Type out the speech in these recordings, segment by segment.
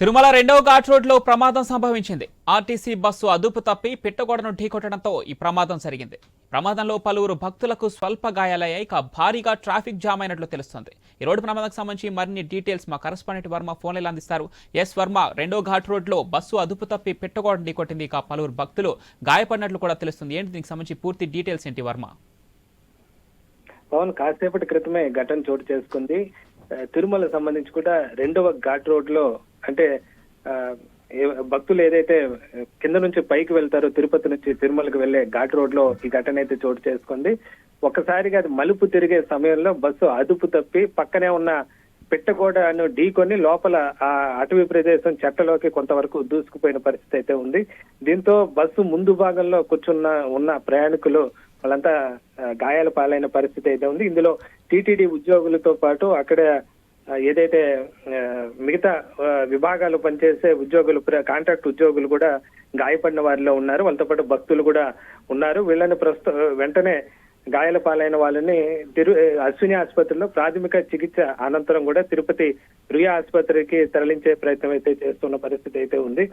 తిరుమల రెండవ ఘాట్ రోడ్లో ప్రమాదం సంభవించింది. ఆర్టీసీ బస్సు అదుపు తప్పి పెట్టగోడను ఢీకొట్టడంతో ఈ ప్రమాదం జరిగింది. ప్రమాదంలో పలువురు భక్తులకు స్వల్ప గాయాలయ్యాయి. ఇక భారీగా ట్రాఫిక్ జామ్ అయినట్లు తెలుస్తుంది. ఈ రోడ్డు ప్రమాదానికి సంబంధించి మరిన్ని డీటెయిల్స్ మా కరస్పాండెంట్ వర్మ ఫోన్లలో అందిస్తారు. ఎస్ వర్మ రెండో ఘాట్ రోడ్లో బస్సు అదుపు తప్పి పెట్టగోడను ఢీకొట్టింది. ఇక పలువురు భక్తులు గాయపడినట్లు కూడా తెలుస్తుంది. ఏంటి దీనికి సంబంధించి పూర్తి డీటెయిల్స్ ఏంటి వర్మ? పవన్ కాసేపటి క్రితమే ఘటన చోటు చేసుకుంది. తిరుమల సంబంధించి కూడా రెండవ ఘాట్ రోడ్లో అంటే ఆ, భక్తులు ఏదైతే కింద నుంచి పైకి వెళ్తారో తిరుపతి నుంచి తిరుమలకు వెళ్ళే ఘాట్ రోడ్లో ఈ ఘటన అయితే చోటు చేసుకుంది. ఒక్కసారిగా అది మలుపు తిరిగే సమయంలో బస్సు అదుపు తప్పి పక్కనే ఉన్న పెట్టగోడను ఢీకొని లోపల ఆ అటవీ ప్రదేశం చెట్టలోకి కొంతవరకు దూసుకుపోయిన పరిస్థితి అయితే ఉంది. దీంతో బస్సు ముందు భాగంలో కూర్చున్న ఉన్న ప్రయాణికులు వాళ్ళంతా గాయాల పాలైన పరిస్థితి అయితే ఉంది. ఇందులో టీటీడీ ఉద్యోగులతో పాటు అక్కడ ఏదైతే మిగతా విభాగాలు పనిచేసే ఉద్యోగులు కాంట్రాక్ట్ ఉద్యోగులు కూడా గాయపడిన వారిలో ఉన్నారు. వాళ్ళతో పాటు భక్తులు కూడా ఉన్నారు. వీళ్ళని ప్రస్తుతం వెంటనే గాయాల పాలైన వాళ్ళని తిరు అశ్విని ఆసుపత్రిలో ప్రాథమిక చికిత్స అనంతరం కూడా తిరుపతి రుయా ఆసుపత్రికి తరలించే ప్రయత్నం అయితే చేస్తున్న పరిస్థితి అయితే ఉంది.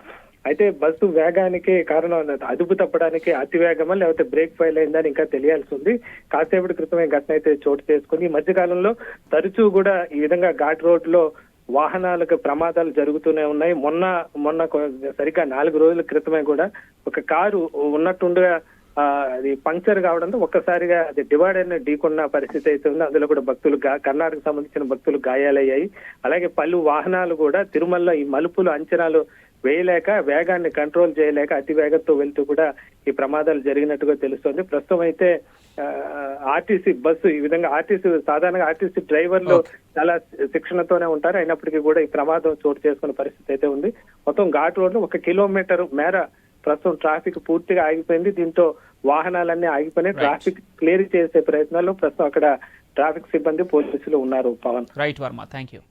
అయితే బస్సు వేగానికి కారణం అదుపు తప్పడానికి అతివేగమా లేకపోతే బ్రేక్ ఫెయిల్ అయిందని ఇంకా తెలియాల్సి ఉంది. కాసేపటి క్రితమే ఘటన అయితే చోటు చేసుకుంది. ఈ మధ్య కాలంలో తరచూ కూడా ఈ విధంగా ఘాట్ రోడ్లో వాహనాలకు ప్రమాదాలు జరుగుతూనే ఉన్నాయి. మొన్న మొన్న సరిగ్గా నాలుగు రోజుల క్రితమే కూడా ఒక కారు ఉన్నట్టుండగా అది పంక్చర్ కావడంతో ఒక్కసారిగా అది డివైడర్ని ఢీకొన్న పరిస్థితి అయితే ఉంది. అందులో కూడా భక్తులు కర్ణాటక సంబంధించిన భక్తులు గాయాలయ్యాయి. అలాగే పలు వాహనాలు కూడా తిరుమలలో ఈ మలుపులు అంచనాలు వేయలేక వేగాన్ని కంట్రోల్ చేయలేక అతి వేగంతో వెళ్తూ కూడా ఈ ప్రమాదాలు జరిగినట్టుగా తెలుస్తోంది. ప్రస్తుతం అయితే ఆర్టీసీ బస్సు ఈ విధంగా ఆర్టీసీ సాధారణంగా ఆర్టీసీ డ్రైవర్లు చాలా శిక్షణతోనే ఉంటారు. అయినప్పటికీ కూడా ఈ ప్రమాదం చోటు చేసుకున్న పరిస్థితి అయితే ఉంది. మొత్తం ఘాట్ రోడ్లో ఒక కిలోమీటర్ మేర ప్రస్తుతం ట్రాఫిక్ పూర్తిగా ఆగిపోయింది. దీంతో వాహనాలన్నీ ఆగిపోయినాయి. ట్రాఫిక్ క్లియర్ చేసే ప్రయత్నాల్లో ప్రస్తుతం అక్కడ ట్రాఫిక్ సిబ్బంది పోలీసులు ఉన్నారు Pavan. Right Varma thank you